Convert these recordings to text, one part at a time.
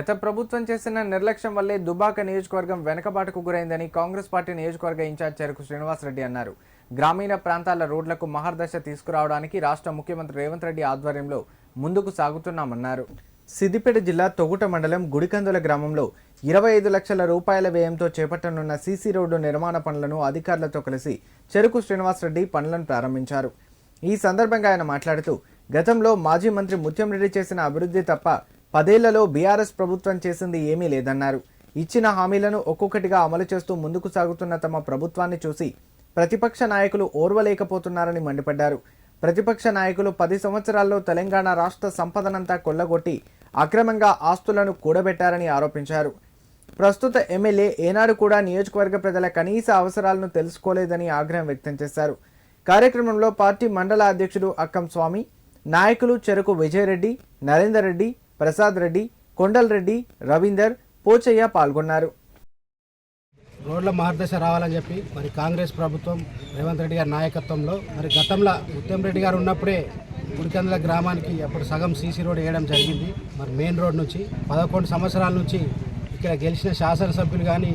గత ప్రభుత్వం చేసిన నిర్లక్ష్యం వల్లే దుబాక నియోజకవర్గం వెనకబాటుకు గురైందని కాంగ్రెస్ పార్టీ నియోజకవర్గ ఇన్ఛార్జ్ చెరుకు శ్రీనివాసరెడ్డి అన్నారు. గ్రామీణ ప్రాంతాల రోడ్లకు మహర్దశ తీసుకురావడానికి రాష్ట్ర ముఖ్యమంత్రి రేవంత్ రెడ్డి ఆధ్వర్యంలో ముందుకు సాగుతున్నామన్నారు. సిద్దిపేట జిల్లా తొగుట మండలం గుడికందుల గ్రామంలో ఇరవై ఐదు లక్షల రూపాయల వ్యయంతో చేపట్టనున్న సీసీ రోడ్డు నిర్మాణ పనులను అధికారులతో కలిసి చెరుకు శ్రీనివాసరెడ్డి పనులను ప్రారంభించారు. ఈ సందర్భంగా ఆయన మాట్లాడుతూ గతంలో మాజీ మంత్రి ముత్యంరెడ్డి చేసిన అభివృద్ధి తప్ప పదేళ్ళలో బీఆర్ఎస్ ప్రభుత్వం చేసింది ఏమీ లేదన్నారు. ఇచ్చిన హామీలను ఒక్కొక్కటిగా అమలు చేస్తూ ముందుకు సాగుతున్న తమ ప్రభుత్వాన్ని చూసి ప్రతిపక్ష నాయకులు ఓర్వలేకపోతున్నారని మండిపడ్డారు. ప్రతిపక్ష నాయకులు పది సంవత్సరాల్లో తెలంగాణ రాష్ట్ర సంపదనంతా కొల్లగొట్టి అక్రమంగా ఆస్తులను కూడబెట్టారని ఆరోపించారు. ప్రస్తుత ఎమ్మెల్యే ఏనాడు కూడా నియోజకవర్గ ప్రజల కనీస అవసరాలను తెలుసుకోలేదని ఆగ్రహం వ్యక్తం చేశారు. కార్యక్రమంలో పార్టీ మండల అధ్యక్షుడు అక్కం స్వామి నాయకులు చెరుకు విజయరెడ్డి నరేందర్ రెడ్డి ప్రసాద్ రెడ్డి కొండల్ రెడ్డి రవీందర్ పోచయ్య పాల్గొన్నారు. రోడ్ల మార్గదర్శ రావాలని చెప్పి మరి కాంగ్రెస్ ప్రభుత్వం రేవంత్ రెడ్డి గారి నాయకత్వంలో మరి గతంలో ముత్యం రెడ్డి గారు ఉన్నప్పుడే గుడికందుల గ్రామానికి అప్పుడు సగం సీసీ రోడ్ వేయడం జరిగింది. మరి మెయిన్ రోడ్ నుంచి పదకొండు సంవత్సరాల నుంచి ఇక్కడ గెలిచిన శాసనసభ్యులు కానీ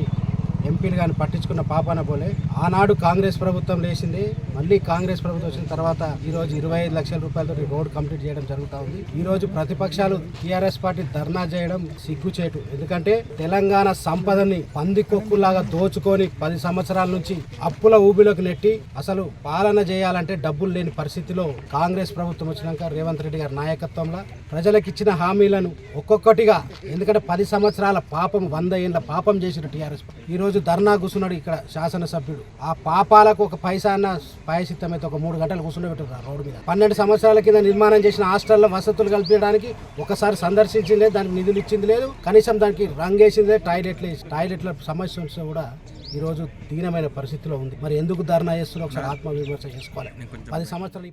ఎంపీలు కానీ పట్టించుకున్న పాపాన పోలే. ఆనాడు కాంగ్రెస్ ప్రభుత్వం లేచింది. మళ్ళీ కాంగ్రెస్ ప్రభుత్వం వచ్చిన తర్వాత ఈ రోజు ఇరవై ఐదు లక్షల రూపాయలతో రోడ్ కంప్లీట్ చేయడం జరుగుతూ ఉంది. ఈ రోజు ప్రతిపక్షాలు టీఆర్ఎస్ పార్టీ ధర్నా చేయడం సిగ్గుచేటు. ఎందుకంటే తెలంగాణ సంపదని పందికొక్కులాగా దోచుకొని పది సంవత్సరాల నుంచి అప్పుల ఊబిలోకి నెట్టి అసలు పాలన చేయాలంటే డబ్బులు లేని పరిస్థితిలో కాంగ్రెస్ ప్రభుత్వం వచ్చినాక రేవంత్ రెడ్డి గారి నాయకత్వంలో ప్రజలకు ఇచ్చిన హామీలను ఒక్కొక్కటిగా. ఎందుకంటే పది సంవత్సరాల పాపం వంద ఏళ్ళ పాపం చేసిన టీఆర్ఎస్ ఈ రోజు ధర్నా కూర్చున్నాడు ఇక్కడ శాసనసభ్యుడు. ఆ పాపాలకు ఒక పైసా అన్న పాయసిత్తం అయితే ఒక మూడు గంటలు కూర్చుండబెట్టారు రోడ్డు మీద. పన్నెండు సంవత్సరాల కింద నిర్మాణం చేసిన హాస్టల్లో వసతులు కల్పించడానికి ఒకసారి సందర్శించింది లేదు దానికి నిధులు ఇచ్చింది లేదు. కనీసం దానికి రంగేసింది లేదు టాయిలెట్లు టాయిలెట్ల సమస్య కూడా ఈ రోజు దీనమైన పరిస్థితిలో ఉంది. మరి ఎందుకు ధర్నా చేస్తున్నా ఒకసారి ఆత్మవిమర్శ చేసుకోవాలి. పది సంవత్సరాలు